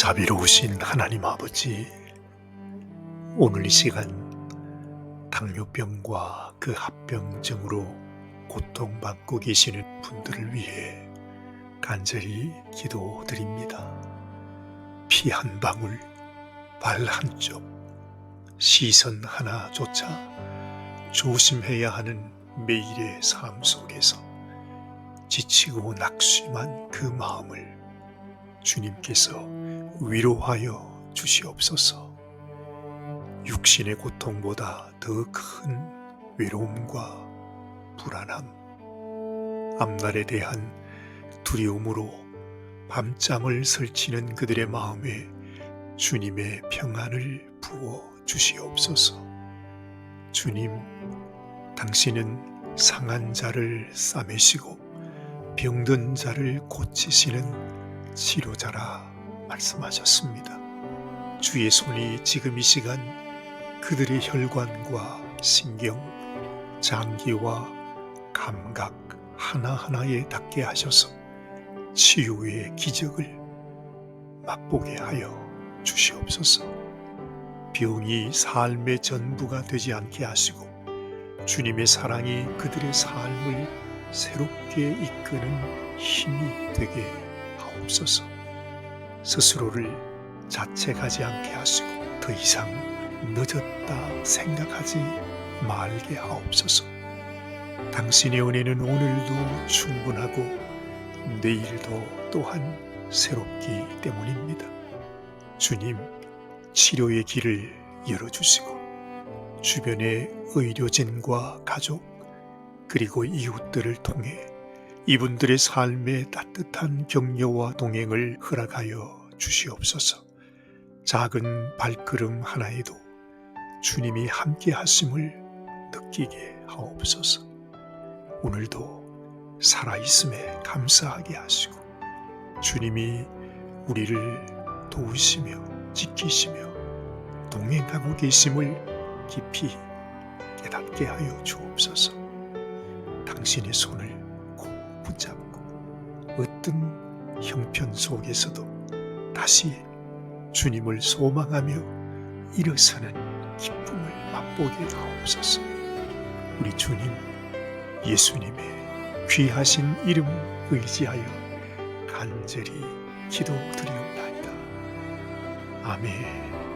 자비로우신 하나님 아버지, 오늘 이 시간 당뇨병과 그 합병증으로 고통받고 계시는 분들을 위해 간절히 기도드립니다. 피 한 방울, 발 한쪽, 시선 하나조차 조심해야 하는 매일의 삶 속에서 지치고 낙심한 그 마음을 주님께서 위로하여 주시옵소서. 육신의 고통보다 더 큰 외로움과 불안함, 앞날에 대한 두려움으로 밤잠을 설치는 그들의 마음에 주님의 평안을 부어 주시옵소서. 주님, 당신은 상한 자를 싸매시고 병든 자를 고치시는 치료자라 말씀하셨습니다. 주의 손이 지금 이 시간 그들의 혈관과 신경, 장기와 감각 하나하나에 닿게 하셔서 치유의 기적을 맛보게 하여 주시옵소서. 병이 삶의 전부가 되지 않게 하시고 주님의 사랑이 그들의 삶을 새롭게 이끄는 힘이 되게 하옵소서. 스스로를 자책하지 않게 하시고 더 이상 늦었다 생각하지 말게 하옵소서. 당신의 은혜는 오늘도 충분하고 내일도 또한 새롭기 때문입니다. 주님, 치료의 길을 열어주시고 주변의 의료진과 가족 그리고 이웃들을 통해 이분들의 삶에 따뜻한 격려와 동행을 허락하여 주시옵소서. 작은 발걸음 하나에도 주님이 함께 하심을 느끼게 하옵소서. 오늘도 살아있음에 감사하게 하시고 주님이 우리를 도우시며 지키시며 동행하고 계심을 깊이 깨닫게 하여 주옵소서. 당신의 손을 꼭 붙잡고 어떤 형편 속에서도 다시 주님을 소망하며 일어서는 기쁨을 맛보게 하옵소서. 우리 주님 예수님의 귀하신 이름 의지하여 간절히 기도드리옵나이다. 아멘.